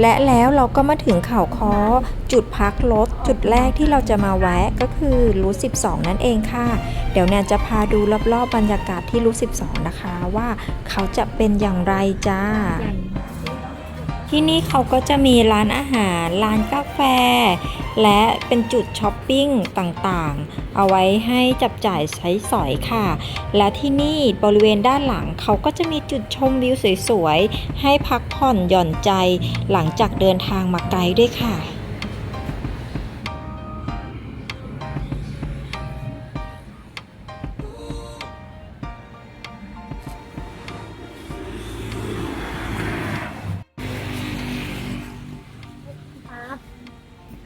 และแล้วเราก็มาถึงเขาค้อ จุดพักรถจุดแรกที่เราจะมาแวะก็คือรูท12 นั่นเองค่ะ เดี๋ยวแนนจะพาดูรอบๆบรรยากาศที่รูท12 นะคะ ว่าเขาจะเป็นอย่างไรจ้า ที่นี่เขาก็จะมีร้านอาหาร ร้านกาแฟ และเป็นจุดช้อปปิ้งต่างๆ เอาไว้ให้จับจ่ายใช้สอยค่ะ และที่นี่บริเวณด้านหลังเขาก็จะมีจุดชมวิวสวยๆ ให้พักผ่อนหย่อนใจหลังจากเดินทางมาไกลด้วยค่ะ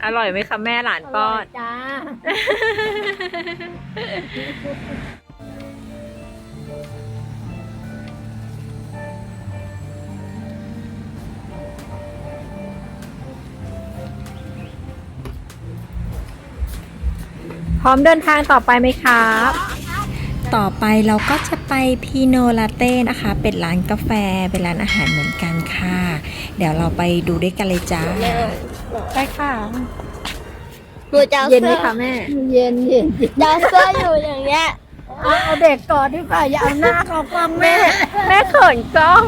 อร่อยไหมคะแม่หลานป้อน จ้า พร้อมเดินทางต่อไปไหมครับ ต่อไปเราก็จะไปพีโนลาเต้นะคะ เป็นร้านกาแฟ เป็นร้านอาหารเหมือนกันค่ะ เดี๋ยวเราไปดูด้วยกันเลยจ้า ไปค่ะหนูจะอาเย็นไหมสื้อคะแม่ เย็นเย็นจะเอาเสื้ออยู่อย่างเงี้ยเอาเด็กก่อนดีกว่าอย่าเอาหน้าเข้ากล้องแม่ แม่เขินกล้อง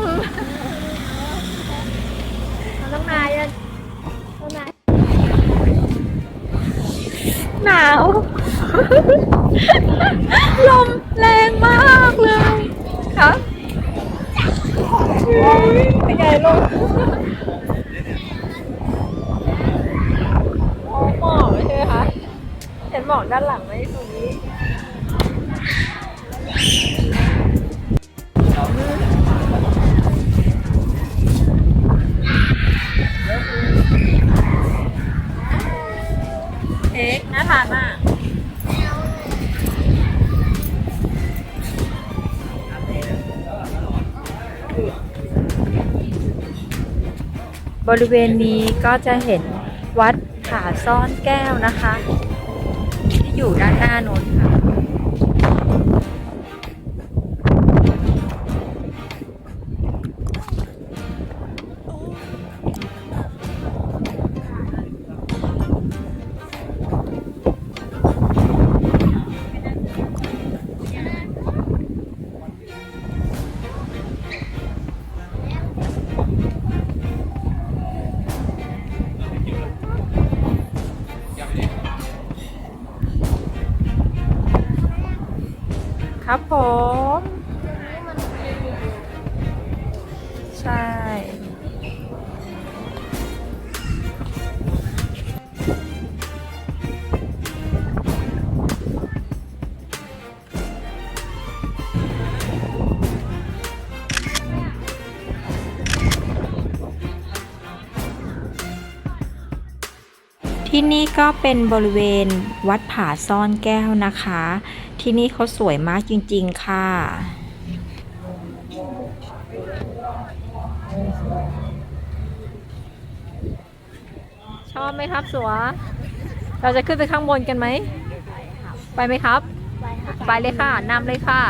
น้องนายอะน้องนายหนาว ลมแรงมากเลยคะเป็นไงลูกหม หมอกด้านหลังไหมตรงนี้เค้กน่าทานมากบริเวณนี้ก็จะเห็นวัดผาซ่อนแก้วนะคะ อยู่ด้านหน้าโน้นค่ะ ครับผม ที่นี่ก็เป็นบริเวณวัดผาซ่อนแก้วนะคะ ที่นี่เขาสวยมากจริงๆค่ะ ชอบไหมครับสัว เราจะขึ้นไปข้างบนกันไหม ไปไหมครับ ไปเลยค่ะนำเลยค่ะ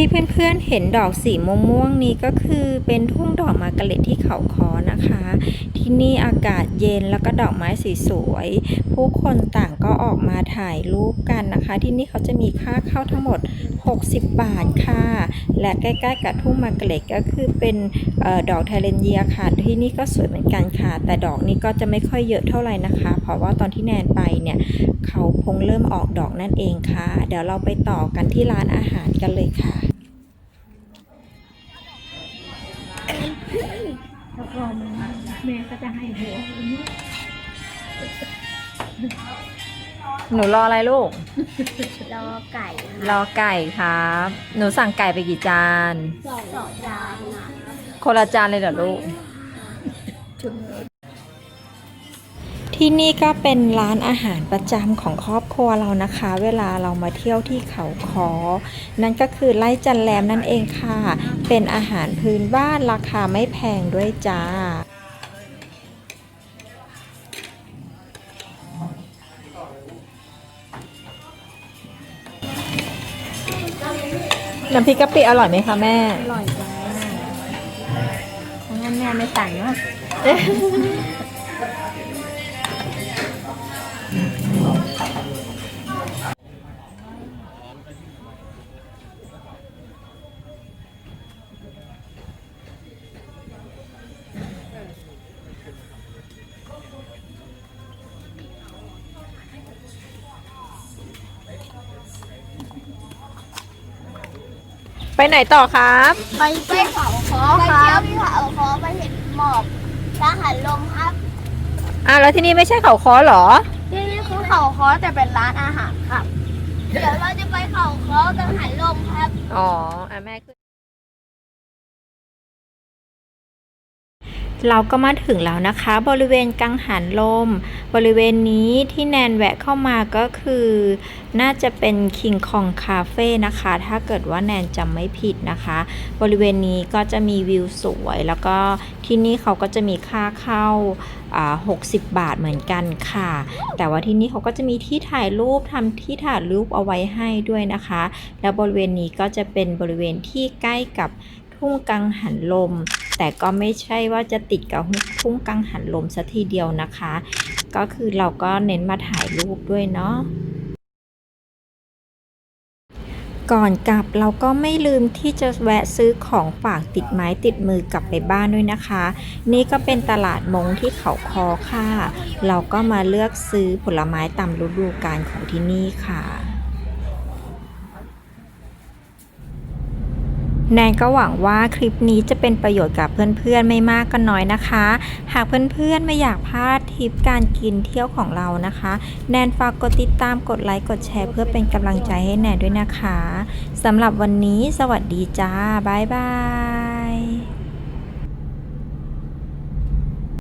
ที่เพื่อนๆเห็นดอกสีม่วงๆนี้ก็คือเป็นทุ่งดอกมาร์กาเร็ดที่เขาคอนะคะ ที่นี่อากาศเย็นแล้วก็ดอกไม้สีสวยผู้คนต่างก็ออกมาถ่ายรูปกันนะคะ ที่นี่เขาจะมีค่าเข้าทั้งหมด 60 บาทค่ะ และใกล้ๆกับทุ่งมาร์กาเร็ตก็คือเป็นออดอกไทเลนเยียค่ะ ที่นี่ก็สวยเหมือนกันค่ะ แต่ดอกนี้ก็จะไม่ค่อยเยอะเท่าไหร่นะคะ เพราะว่าตอนที่แนนไปเนี่ยเขาคงเริ่มออกดอกนั่นเองค่ะ เดี๋ยวเราไปต่อกันที่ร้านอาหารกันเลยค่ะแล้วก็แม่ก็จะให้หัวอ หนูรออะไรลูก รอไก่รอไก่ครับ หนูสั่งไก่ไปกี่จาน สองสองจานนะคนละจานเลยเหรอลูก ที่นี่ก็เป็นร้านอาหารประจำของครอบครัวเรานะคะ เวลาเรามาเที่ยวที่เขาคอ นั่นก็คือไล่จันแรมนั่นเองค่ะ เป็นอาหารพื้นบ้านราคาไม่แพงด้วยจ้า น้ำพริกกะปิอร่อยไหมคะแม่ อร่อยจ้างั้นแม่ไม่สั่งเนาะ ไปไหนต่อครับ ไปไปเขาคอไปเที่ยวที่เขาคอไปเห็นหมอกทหารลมครับอะแล้วที่นี่ไม่ใช่เขาคอเหรอ ที่นี่คือเขาคอแต่เป็นร้านอาหารครับ เดี๋ยวเราจะไปเขาคอกังหันลมครับ อ๋ออะแม่ขึ้น เราก็มาถึงแล้วนะคะ บริเวณกังหันลม บริเวณนี้ที่แนนแวะเข้ามาก็คือ น่าจะเป็นคิงคองคาเฟ่นะคะ ถ้าเกิดว่าแนนจำไม่ผิดนะคะ บริเวณนี้ก็จะมีวิวสวย แล้วก็ที่นี่เขาก็จะมีค่าเข้า 60 บาทเหมือนกันค่ะ แต่ว่าที่นี่เขาก็จะมีที่ถ่ายรูปทำที่ถ่ายรูปเอาไว้ให้ด้วยนะคะ แล้วบริเวณนี้ก็จะเป็นบริเวณที่ใกล้กับทุ่งกังหันลม แต่ก็ไม่ใช่ว่าจะติดกับทุ่งกังหันลมสัทีเดียวนะคะ ก็คือเราก็เน้นมาถ่ายรูปด้วยเนาะก่อนกลับเราก็ไม่ลืมที่จะแวะซื้อของฝากติดไม้ติดมือกลับไปบ้านด้วยนะคะ นี่ก็เป็นตลาดมงที่เขาคอค่ะ เราก็มาเลือกซื้อผลไม้ตามฤดูกาลของที่นี่ค่ะ แนนก็หวังว่าคลิปนี้จะเป็นประโยชน์กับเพื่อนๆไม่มากก็น้อยนะคะ หากเพื่อนๆไม่อยากพลาดทริปการกินเที่ยวของเรานะคะ แนนฝากกดติดตามกดไลค์กดแชร์เพื่อเป็นกำลังใจให้แนนด้วยนะคะสำหรับวันนี้สวัสดีจ้าบ๊ายบาย